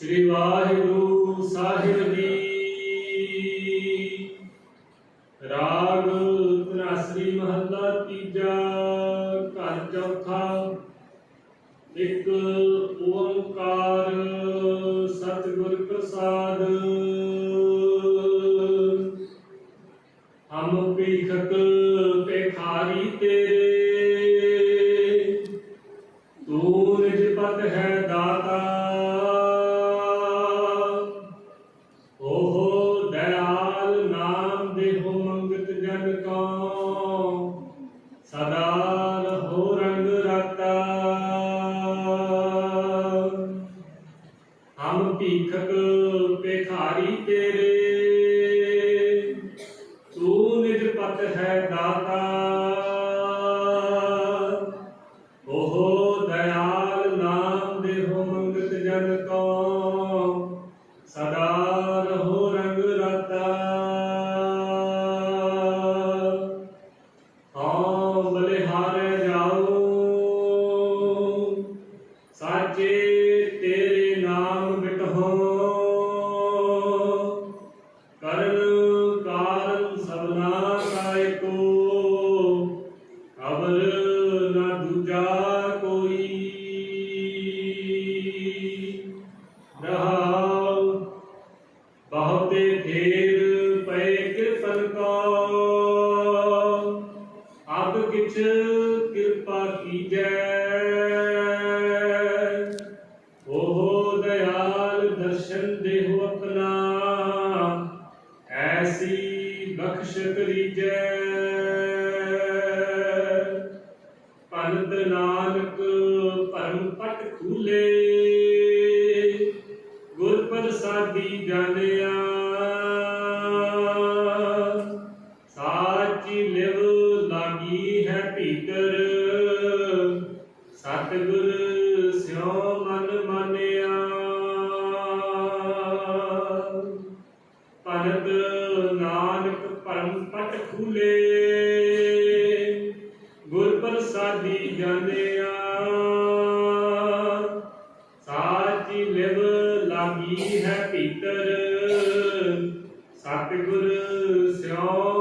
ਸ੍ਰੀ ਵਾਹਿਗੁਰੂ ਸਾਹਿਬ ਜੀ। ਰਾਗ ਤਨਾਸਰੀ ਮਹੱਲਾ ਤੀਜਾ, ਘਰ ਚੌਥਾ, ਇੱਕ ਓੰਕਾਰ ਸਤਿਗੁਰ ਪ੍ਰਸਾਦ। ਹਮ ਭੀਖਕ ਭਿਖਾਰੀ ਤੇਰੇ। ਤੂੰ ਨਿਜ ਪਤ ਹੈ ਦਾਤਾ। ਓਹ ਦਇਆਲ ਨਾਮ ਹੋ ਮੰਗਤ ਜਨ ਕੋ। ਸਦਾ ਰਹੋ ਰੰਗ ਰਾਤਾ। ਹਾਂ ਬਲਿਹਾਰੇ ਅਬ ਕਿਛ ਕਿਰਪਾ ਕੀਜੈ। ਓਹ ਦਇਆਲ ਦਰਸ਼ਨ ਦੇਹੁ ਆਪਣਾ, ਐਸੀ ਬਖਸ਼ ਕਰੀਜੈ। ਪੰਤ ਨਾਨਕ ਪਰਮ ਪਟ ਖੂਲੇ ਗੁਰ ਪ੍ਰਸਾਦੀ ਜਾਣਿਆ ਭੀਤਰ। ਸਤਿਗੁਰ ਸਿਉ ਮਨ ਮਾਨਿਆ। ਪਰਤ ਨਾਨਕ ਪਰਮ ਪਟ ਖੂਲੇ। ਗੁਰ ਪ੍ਰਸਾਦੀ ਜਾਣਿਆ। ਸਾਚੀ ਲਿਵ ਲਾਗੀ ਹੈ ਭੀਤਰ। ਸਤਿਗੁਰ ਸਿਉ